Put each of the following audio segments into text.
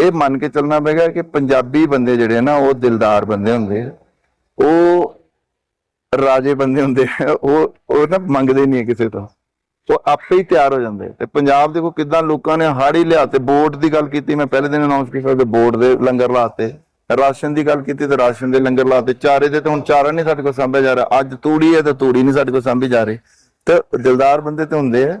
ਇਹ ਮੰਨ ਕੇ ਚੱਲਣਾ ਪਏਗਾ ਕਿ ਪੰਜਾਬੀ ਬੰਦੇ ਜਿਹੜੇ ਨਾ, ਉਹ ਦਿਲਦਾਰ ਬੰਦੇ ਹੁੰਦੇ ਆ। ਉਹ ਰਾਜੇ ਬੰਦੇ ਹੁੰਦੇ ਆ। ਉਹ ਉਹ ਨਾ ਮੰਗਦੇ ਨਹੀਂ ਆ ਕਿਸੇ ਤੋਂ। ਉਹ ਆਪੇ ਹੀ ਤਿਆਰ ਹੋ ਜਾਂਦੇ ਤੇ ਪੰਜਾਬ ਦੇਖੋ ਕਿਦਾਂ ਲੋਕਾਂ ਨੇ ਹਾੜੀ ਲਿਆ ਤੇ ਬੋਰਡ ਦੀ ਗੱਲ ਕੀਤੀ। ਮੈਂ ਪਹਿਲੇ ਦਿਨ ਅਨਾਉਂਸ ਕੀਤਾ ਕਿ ਬੋਰਡ ਦੇ ਲੰਗਰ ਲਾਤੇ। ਰਾਸ਼ਨ ਦੀ ਗੱਲ ਕੀਤੀ ਤੇ ਰਾਸ਼ਨ ਦੇ ਲੰਗਰ ਲਾਤੇ। ਚਾਰੇ ਦੇ ਤੇ ਹੁਣ ਚਾਰਾ ਨਹੀਂ ਸਾਡੇ ਕੋਲ ਸਾਂਭਿਆ ਜਾ ਰਿਹਾ। ਅੱਜ ਤੂੜੀ ਹੈ ਤੇ ਤੂੜੀ ਨਹੀਂ ਸਾਡੇ ਕੋਲ ਸਾਂਭੀ ਜਾ ਰਹੀ। ਤੇ ਦਿਲਦਾਰ ਬੰਦੇ ਤੇ ਹੁੰਦੇ ਆ।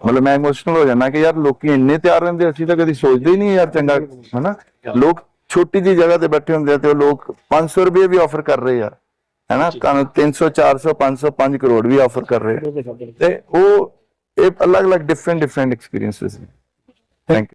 ਮਤਲਬ ਮੈਂ ਇਮੋਸ਼ਨਲ ਹੋ ਜਾਂਦਾ ਕਿ ਯਾਰ ਲੋਕੀ ਇੰਨੇ ਤਿਆਰ ਰਹਿੰਦੇ ਅਸੀਂ ਤਾਂ ਕਦੀ ਸੋਚਦੇ ਹੀ ਨਹੀਂ ਯਾਰ ਚੰਗਾ ਹਨਾ? ਲੋਕ ਛੋਟੀ ਜੀ ਜਗ੍ਹਾ ਤੇ ਬੈਠੇ ਹੁੰਦੇ ਆ ਤੇ ਉਹ ਲੋਕ 500 ਰੁਪਏ ਵੀ ਆਫਰ ਕਰ ਰਹੇ ਆ ਹੈਨਾ? ਤੁਹਾਨੂੰ 300 400 500 5 ਕਰੋੜ ਵੀ ਆਫਰ ਕਰ ਰਹੇ ਤੇ ਉਹ ਇਹ ਅਲੱਗ-ਅਲੱਗ ਡਿਫਰੈਂਟ ਡਿਫਰੈਂਟ ਐਕਸਪੀਰੀਐਂਸਸ ਨੇ ਥੈਂਕ